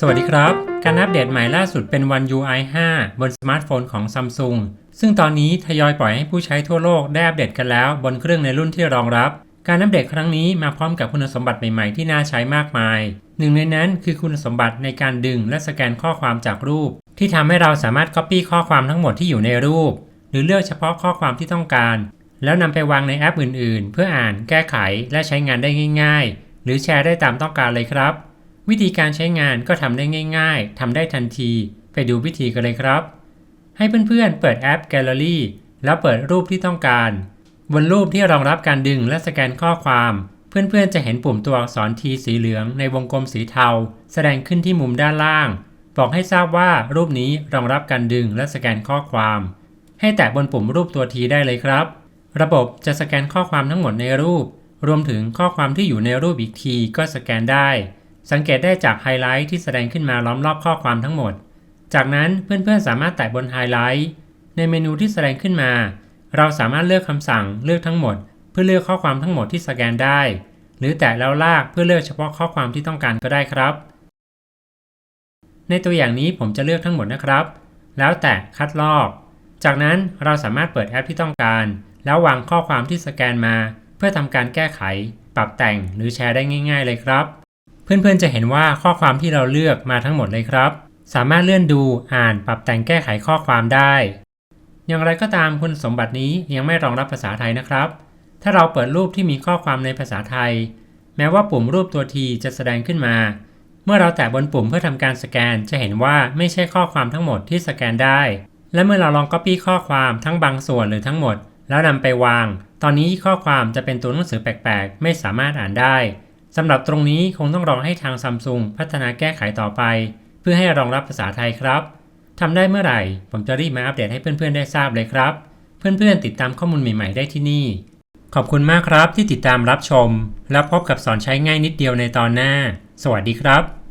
สวัสดีครับ การอัปเดตใหม่ล่าสุดเป็น One UI 5 บนสมาร์ทโฟนของ Samsung ซึ่งตอนนี้ทยอยปล่อยให้ผู้ใช้ทั่วโลกได้อัปเดตกันแล้ว บนเครื่องในรุ่นที่รองรับ การอัปเดตครั้งนี้มาพร้อมกับคุณสมบัติใหม่ๆ ที่น่าใช้มากมาย หนึ่งในนั้นคือคุณสมบัติในการดึงและสแกนข้อความจากรูป ที่ทำให้เราสามารถ Copy ข้อความทั้งหมดที่อยู่ในรูป หรือเลือกเฉพาะข้อความที่ต้องการ แล้วนำไปวางในแอปอื่น ๆ เพื่ออ่าน แก้ไข และใช้งานได้ง่าย ๆ หรือแชร์ได้ตามต้องการเลยครับ วิธีการใช้งานก็ทำได้ง่าย ๆทำได้ทันที ไปดูวิธีกันเลยครับ ให้เพื่อนๆ เปิดแอป Gallery แล้วเปิดรูปที่ต้องการ บนรูปที่รองรับการดึงและสแกนข้อความ เพื่อนๆ จะเห็นปุ่มตัวอักษร T สีเหลืองในวงกลมสีเทา แสดงขึ้นที่มุมด้านล่าง บอกให้ทราบว่ารูปนี้รองรับการดึงและสแกนข้อความ ให้แตะบนปุ่มรูปตัว T ได้เลยครับ ระบบจะสแกนข้อความทั้งหมดในรูป รวมถึงข้อความที่อยู่ในรูปอีกทีก็สแกนได้ สังเกตได้จากไฮไลท์ที่แสดงขึ้นมาล้อมรอบข้อความทั้งหมด จากนั้นเพื่อนๆสามารถแตะบนไฮไลท์ในเมนูที่แสดงขึ้นมา เราสามารถเลือกคำสั่งเลือกทั้งหมด เพื่อเลือกข้อความทั้งหมดที่สแกนได้ หรือแตะแล้วลากเพื่อเลือกเฉพาะข้อความที่ต้องการก็ได้ครับ ในตัวอย่างนี้ผมจะเลือกทั้งหมดนะครับ แล้วแตะคัดลอก จากนั้นเราสามารถเปิดแอปที่ต้องการ แล้ววางข้อความที่สแกนมา เพื่อทำการแก้ไข ปรับแต่งหรือแชร์ได้ง่าย ๆ เลยครับ เพื่อนๆจะเห็นว่าข้อความที่เราเลือกมาทั้งหมดเลยครับ สามารถเลื่อนดูอ่านปรับแต่งแก้ไขข้อความได้ อย่างไรก็ตามคุณสมบัตินี้ยังไม่รองรับภาษาไทยนะครับ ถ้าเราเปิดรูปที่มีข้อความในภาษาไทย แม้ว่าปุ่มรูปตัวทีจะแสดงขึ้นมา เมื่อเราแตะบนปุ่มเพื่อทำการสแกน จะเห็นว่าไม่ใช่ข้อความทั้งหมดที่สแกนได้ และเมื่อเราลอง Copy ข้อความทั้งบางส่วนหรือทั้งหมด แล้วนำไปวาง ตอนนี้ข้อความจะเป็นตัวหนังสือแปลกๆ ไม่สามารถอ่านได้ สำหรับตรงนี้คงต้องรอให้ทางซัมซุงพัฒนาแก้ไขต่อไป เพื่อให้รองรับภาษาไทยครับทำได้เมื่อไหร่ ผมจะรีบมาอัปเดตให้เพื่อนๆได้ทราบเลยครับ เพื่อนๆติดตามข้อมูลใหม่ๆได้ที่นี่ ขอบคุณมากครับที่ติดตามรับชม แล้วพบกับสอนใช้ง่ายนิดเดียวในตอนหน้า สวัสดีครับ